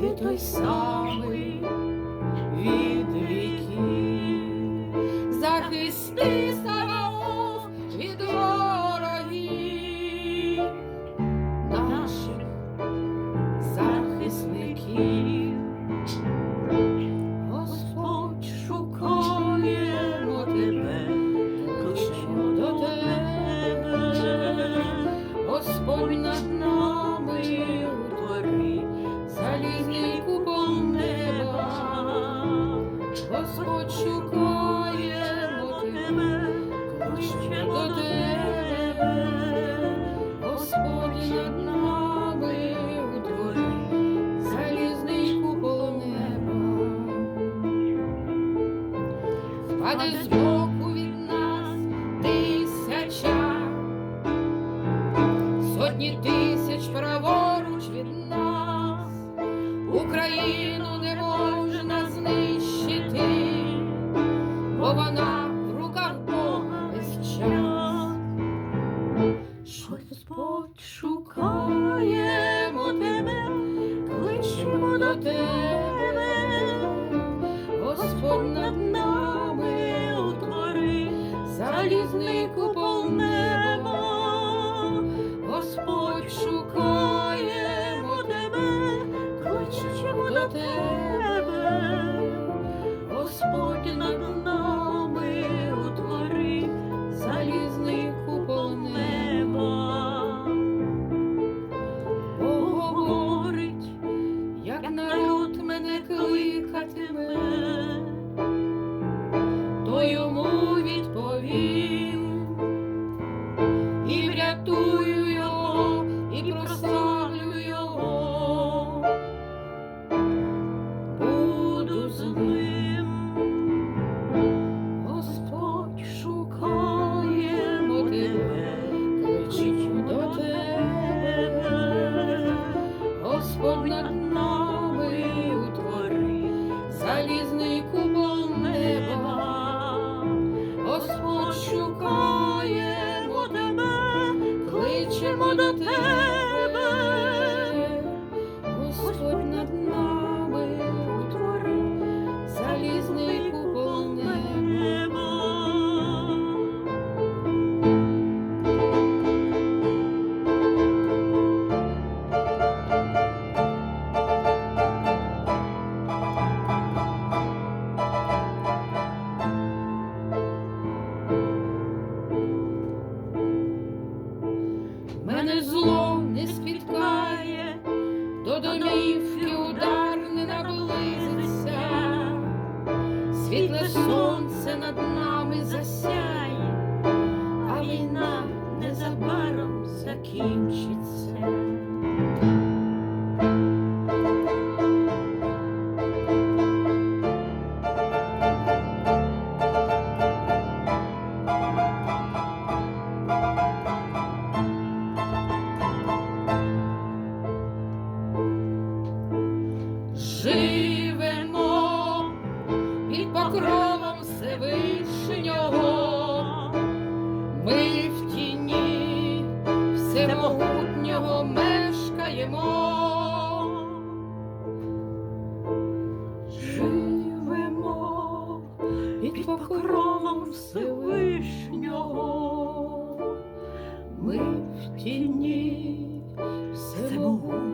ти той самий від віків захисти. Де збоку від нас тисяча, сотні тисяч праворуч від нас, Україну не можна знищити, бо вона в руках Бога весь час. Господь шукаємо тебе, кличемо до тебе, світле сонце над нами засяє, під покровом Всевишнього, ми в тіні всемогутнього мешкаємо. Живемо під покровом Всевишнього, ми в тіні всемогутнього